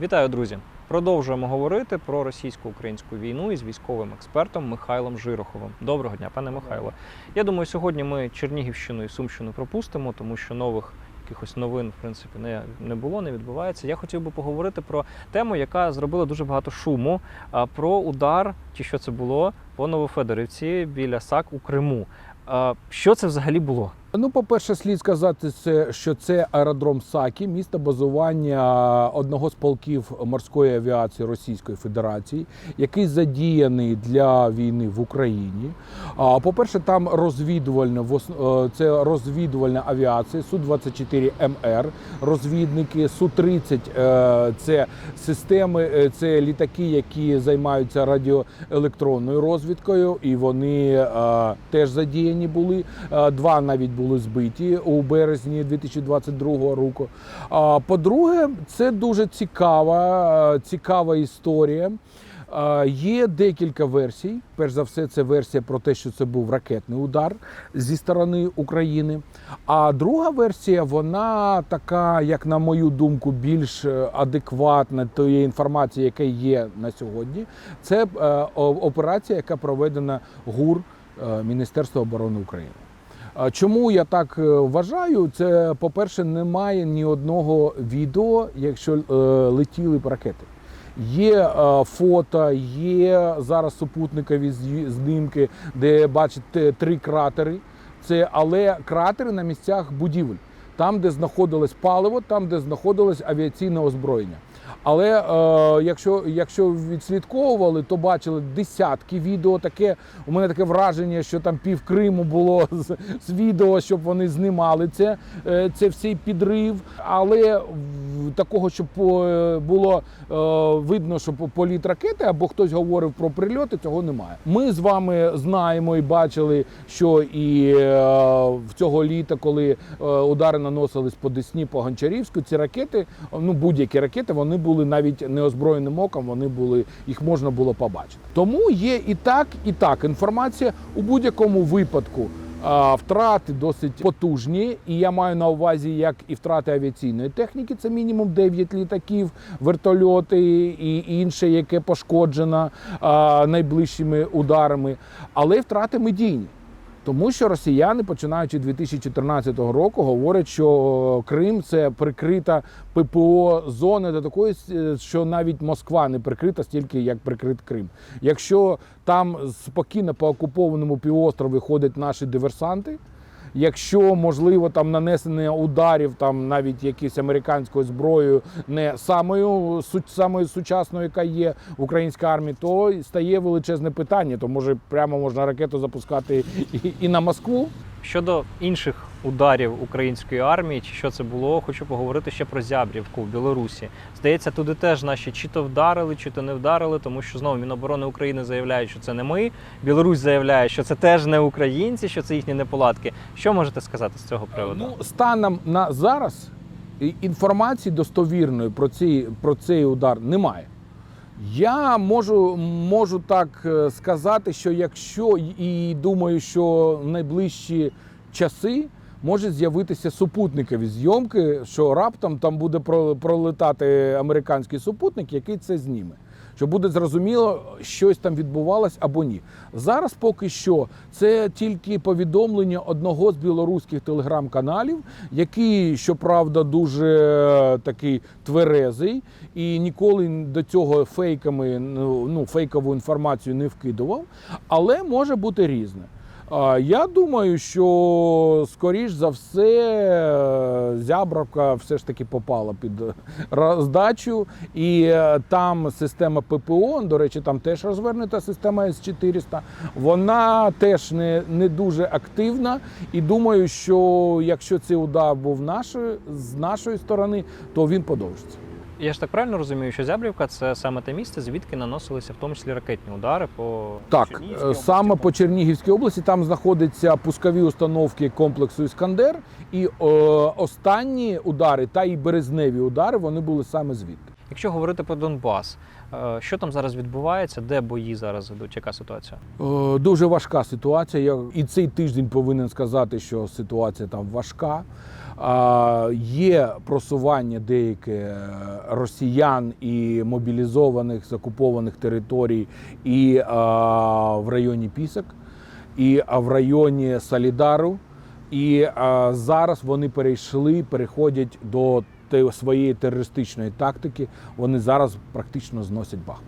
Вітаю, друзі! Продовжуємо говорити про російсько-українську війну із військовим експертом Михайлом Жироховим. Доброго дня, пане Михайло. Я думаю, сьогодні ми Чернігівщину і Сумщину пропустимо, тому що нових якихось новин в принципі не, не було, не відбувається. Я хотів би поговорити про тему, яка зробила дуже багато шуму. Про удар, чи що це було, по Новофедорівці біля САК у Криму. Що це взагалі було? Ну, по-перше, слід сказати, що це аеродром Сакі, місто базування одного з полків морської авіації Російської Федерації, який задіяний для війни в Україні. По-перше, там розвідувальна е, це розвідувальна авіація Су-24 МР, розвідники Су-30 е, це системи, е, це літаки, які займаються радіоелектронною розвідкою, і вони теж задіяні були. Два навіть були збиті у березні 2022 року. А по-друге, це дуже цікава, е, цікава історія. Е, Є декілька версій. Перш за все, це версія про те, що це був ракетний удар зі сторони України. А друга версія, вона така, як на мою думку, більш е, адекватна тієї інформації, яка є на сьогодні. Це операція, яка проведена ГУР Міністерства оборони України. Чому я так е, вважаю? Це, по-перше, немає ні одного відео, якщо е, летіли б ракети. Є е, фото, є зараз супутникові знімки, де бачите три кратери. Це але кратери на місцях будівель, там, де знаходилось паливо, там, де знаходилось авіаційне озброєння. Але е, якщо, якщо відслідковували, то бачили десятки відео. Таке у мене таке враження, що там пів Криму було з, з відео, щоб вони знімали це, е, це всій підрив. Але такого, щоб е, було е, видно, що по- політ ракети або хтось говорив про прильоти, цього немає. Ми з вами знаємо і бачили, що і е, в цього літа, коли е, удари наносились по Десні, по Гончарівську, ці ракети, ну будь-які ракети, вони були навіть неозброєним оком, вони були, їх можна було побачити. Тому є і так, і так. Інформація у будь-якому випадку. Втрати досить потужні, і я маю на увазі як і втрати авіаційної техніки, це мінімум 9 літаків, вертольоти і інше, яке пошкоджено найближчими ударами, але й втрати медійні. Тому що росіяни, починаючи 2014 року, говорять, що Крим це прикрита ППО зона до такої, е, що навіть Москва не прикрита стільки, як прикрит Крим. Якщо там спокійно по окупованому півострові ходять наші диверсанти. Якщо можливо там нанесення ударів, там навіть якісь американською зброєю, не самою суть самою сучасною, яка є в українській армії, то стає величезне питання. То може прямо можна ракету запускати і, і на Москву. Щодо інших ударів української армії, чи що це було, хочу поговорити ще про Зябрівку в Білорусі. Здається, туди теж наші чи то вдарили, чи то не вдарили, тому що знову Міноборони України заявляє, що це не ми. Білорусь заявляє, що це теж не українці, що це їхні неполадки. Що можете сказати з цього приводу? Ну, станом на зараз інформації достовірної про цей, про цей удар немає. Я можу, можу так е, сказати, що якщо і думаю, що в найближчі часи можуть з'явитися супутникові зйомки, що раптом там буде про- пролетати американський супутник, який це зніме. Що буде зрозуміло, щось там відбувалось або ні. Зараз поки що це тільки повідомлення одного з білоруських телеграм-каналів, який, щоправда, дуже е, такий тверезий і ніколи до цього фейками ну, ну, фейкову інформацію не вкидував, але може бути різне. Я думаю, що скоріш за все Зябравка все ж таки попала під роздачу, і е, там система ППО, до речі, там теж розвернута система С-400, вона теж не, не дуже активна. І думаю, що якщо цей удар був нашої, з нашої сторони, то він подовжиться. Я ж так правильно розумію, що Зябрівка це саме те місце, звідки наносилися в тому числі ракетні удари по Так, Чернігівській е, області, саме по- Чернігівській області. Там знаходяться пускові установки комплексу Іскандер, і е, останні удари та і березневі удари вони були саме звідти. Якщо говорити про Донбас, е, що там зараз відбувається, де бої зараз ідуть, яка ситуація? Е, Дуже важка ситуація. Я і цей тиждень повинен сказати, що ситуація там важка. Є просування деяке е, росіян і мобілізованих з окупованих територій і в районі Пісок, і в районі Солідару. І а, зараз вони перейшли, переходять до те- своєї терористичної тактики. Вони зараз практично зносять Бахмут.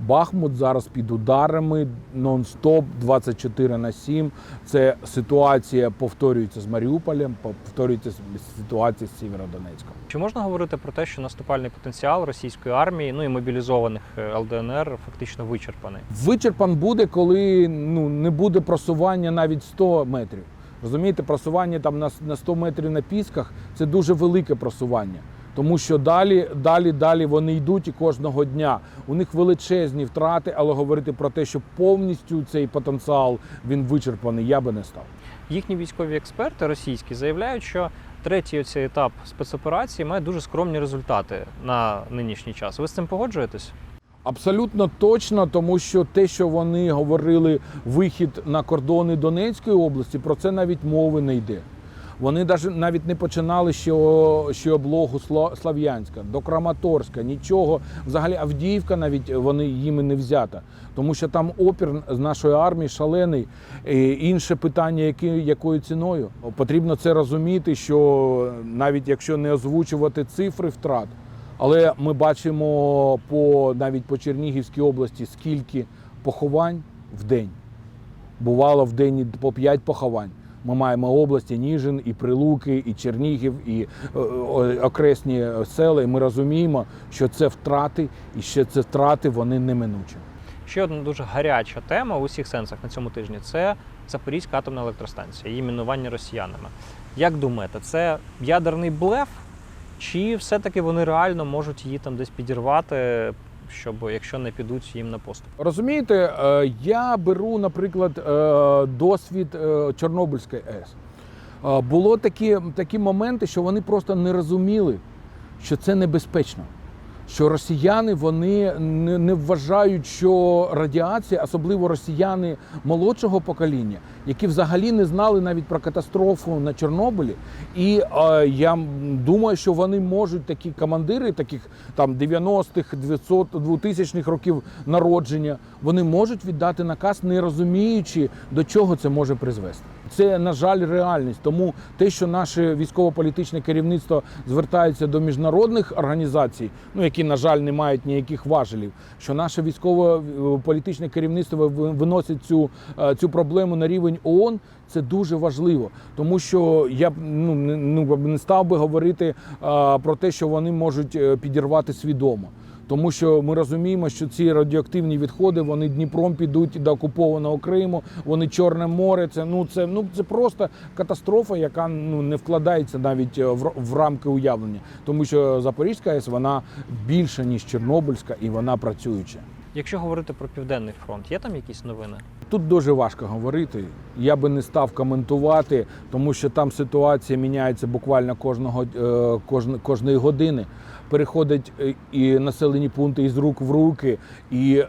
Бахмут зараз під ударами нон-стоп 24 на 7. Це ситуація повторюється з Маріуполем, повторюється ситуація з Сєвєродонецьком. Чи можна говорити про те, що наступальний потенціал російської армії, ну і мобілізованих е, ЛДНР фактично вичерпаний? Вичерпан буде, коли ну не буде просування навіть 100 метрів. Розумієте, просування там на, на 100 метрів на пісках це дуже велике просування. Тому що далі, далі, далі вони йдуть і кожного дня. У них величезні втрати, але говорити про те, що повністю цей потенціал він вичерпаний, я би не став. Їхні військові експерти російські заявляють, що третій цей етап спецоперації має дуже скромні результати на нинішній час. Ви з цим погоджуєтесь? Абсолютно точно, тому що те, що вони говорили, вихід на кордони Донецької області, про це навіть мови не йде. Вони навіть не починали ще, ще облогу Сла- Слав'янська, до Краматорська, нічого. Взагалі Авдіївка навіть вони їм не взята. Тому що там опір з нашої армії шалений. Інше питання, які, якою ціною. Потрібно це розуміти, що навіть якщо не озвучувати цифри втрат, але ми бачимо по навіть по Чернігівській області, скільки поховань в день. Бувало в день по 5 поховань. Ми маємо області Ніжин, і Прилуки, і Чернігів, і е, окресні села. І ми розуміємо, що це втрати, і ще це втрати вони неминучі. Ще одна дуже гаряча тема у всіх сенсах на цьому тижні це Запорізька атомна електростанція, її мінування росіянами. Як думаєте, це ядерний блеф, чи все-таки вони реально можуть її там десь підірвати, щоб якщо не підуть їм на поступ? Розумієте, е, я беру, наприклад, е, досвід е, Чорнобильської АЕС. Е, Було такі, такі моменти, що вони просто не розуміли, що це небезпечно. Що росіяни вони не, вважають, що радіація, особливо росіяни молодшого покоління, які взагалі не знали навіть про катастрофу на Чорнобилі. І е, я думаю, що вони можуть такі командири, таких там 90-х, 2000-х років народження, вони можуть віддати наказ, не розуміючи, до чого це може призвести. Це, на жаль, реальність. Тому те, що наше військово-політичне керівництво звертається до міжнародних організацій, ну які, на жаль, не мають ніяких важелів, що наше військово-політичне керівництво виносить цю, е, цю проблему на рівень ООН, це дуже важливо. Тому що я б ну, не- ну, став би говорити е, про те, що вони можуть е, підірвати свідомо. Тому що ми розуміємо, що ці радіоактивні відходи вони Дніпром підуть до окупованого Криму, вони Чорне море. Це ну це ну це просто катастрофа, яка ну не вкладається навіть е, в, в рамки уявлення. Тому що Запорізька АЕС вона більша ніж Чорнобильська і вона працююча. Якщо говорити про південний фронт, є там якісь новини? Тут дуже важко говорити. Я би не став коментувати, тому що там ситуація міняється буквально кожного е, кожної години. Переходять е, і населені пункти із рук в руки, і е,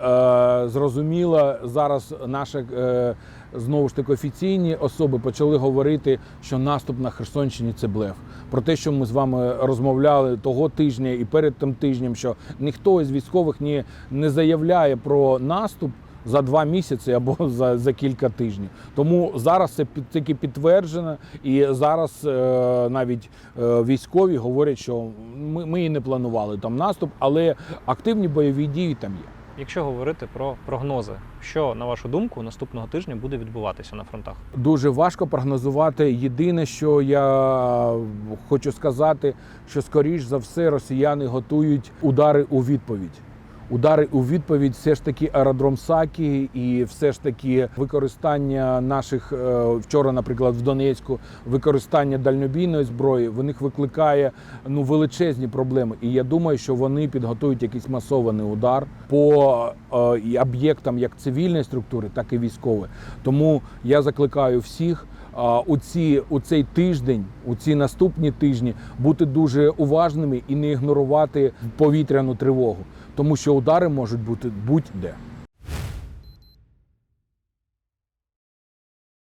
зрозуміло, зараз наші е, знову ж таки офіційні особи почали говорити, що наступ на Херсонщині це блеф. Про те, що ми з вами розмовляли того тижня і перед тим тижнем, що ніхто із військових ні, не заявляє про наступ за два місяці або за, за кілька тижнів. Тому зараз це під таки підтверджено, і зараз е, навіть е, військові говорять, що ми, ми і не планували там наступ, але активні бойові дії там є. Якщо говорити про прогнози, що на вашу думку наступного тижня буде відбуватися на фронтах? Дуже важко прогнозувати. Єдине, що я хочу сказати, що скоріш за все росіяни готують удари у відповідь. Удари у відповідь все ж таки аеродром Сакі і все ж таки використання наших е, вчора, наприклад, в Донецьку, використання дальнобійної зброї в них викликає ну величезні проблеми. І я думаю, що вони підготують якийсь масований удар по е, об'єктам як цивільної структури, так і військової. Тому я закликаю всіх. У ці у цей тиждень, у ці наступні тижні бути дуже уважними і не ігнорувати повітряну тривогу, тому що удари можуть бути будь-де.